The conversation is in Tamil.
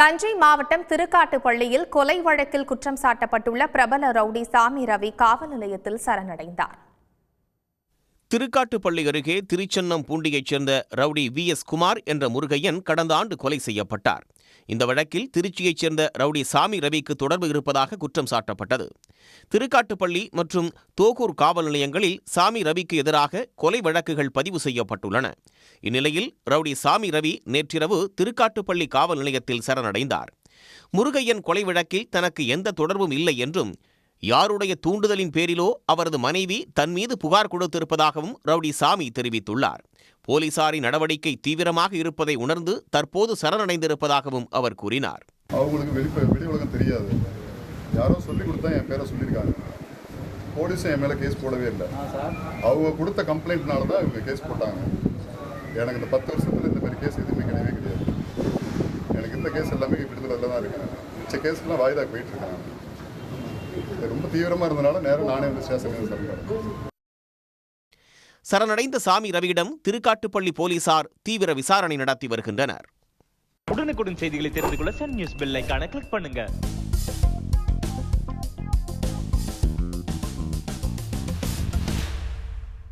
தஞ்சை மாவட்டம் திருக்காட்டுப்பள்ளியில் கொலை வழக்கில் குற்றம் சாட்டப்பட்டுள்ள பிரபல ரவுடி சாமி ரவி காவல் நிலையத்தில் சரணடைந்தார். திருக்காட்டுப்பள்ளி அருகே திருச்சென்னம் பூண்டியைச் சேர்ந்த ரவுடி வி. எஸ். குமார் என்ற முருகையன் கடந்த ஆண்டு கொலை செய்யப்பட்டார். இந்த வழக்கில் திருச்சியைச் சேர்ந்த ரவுடி சாமி ரவிக்கு தொடர்பு இருப்பதாக குற்றம் சாட்டப்பட்டது. திருக்காட்டுப்பள்ளி மற்றும் தோகூர் காவல் நிலையங்களில் சாமி ரவிக்கு எதிராக கொலை வழக்குகள் பதிவு செய்யப்பட்டுள்ளன. இந்நிலையில் ரவுடி சாமி ரவி நேற்றிரவு திருக்காட்டுப்பள்ளி காவல் நிலையத்தில் சரணடைந்தார். முருகையன் கொலை வழக்கில் தனக்கு எந்த தொடர்பும் இல்லை என்றும் யாருடைய தூண்டுதலின் பேரிலோ அவரது மனைவி தன் மீது புகார் கொடுத்திருப்பதாகவும் ரவுடி சாமி தெரிவித்துள்ளார். போலீசாரின் நடவடிக்கை தீவிரமாக இருப்பதை உணர்ந்து தற்போது சரணடைந்திருப்பதாகவும் அவர் கூறினார். அவங்களுக்கு வெளி வெளி உலகம் தெரியாது. யாரோ சொல்லி கொடுத்தா என் பேரை சொல்லியிருக்காங்க. போலீஸும் என் மேலே கேஸ் போடவே இல்லை. அவங்க கொடுத்த கம்ப்ளைண்ட்னால தான் இவங்க கேஸ் போட்டாங்க. எனக்கு இந்த பத்து வருஷத்தில் இந்த மாதிரி கேஸ் எதுவுமே கிடையவே கிடையாது. எனக்கு இந்த கேஸ் எல்லாமே விடுதலையில் தான் இருக்கேன் மிச்ச கேஸ்லாம் வாய்தாக்கு போயிட்டு இருக்கேன் இது ரொம்ப தீவிரமாக இருந்தனால நேரம் நானே வந்து ஸ்டேஷனுக்கு சரணடைறேன் சரணடைந்த சாமி ரவியிடம் திருக்காட்டுப்பள்ளி போலீசார் தீவிர விசாரணை நடத்தி வருகின்றனர். உடனுக்குடன் செய்திகளை தெரிந்து கொள்ள சன் நியூஸ் பெல் ஐகானை கிளிக் பண்ணுங்க.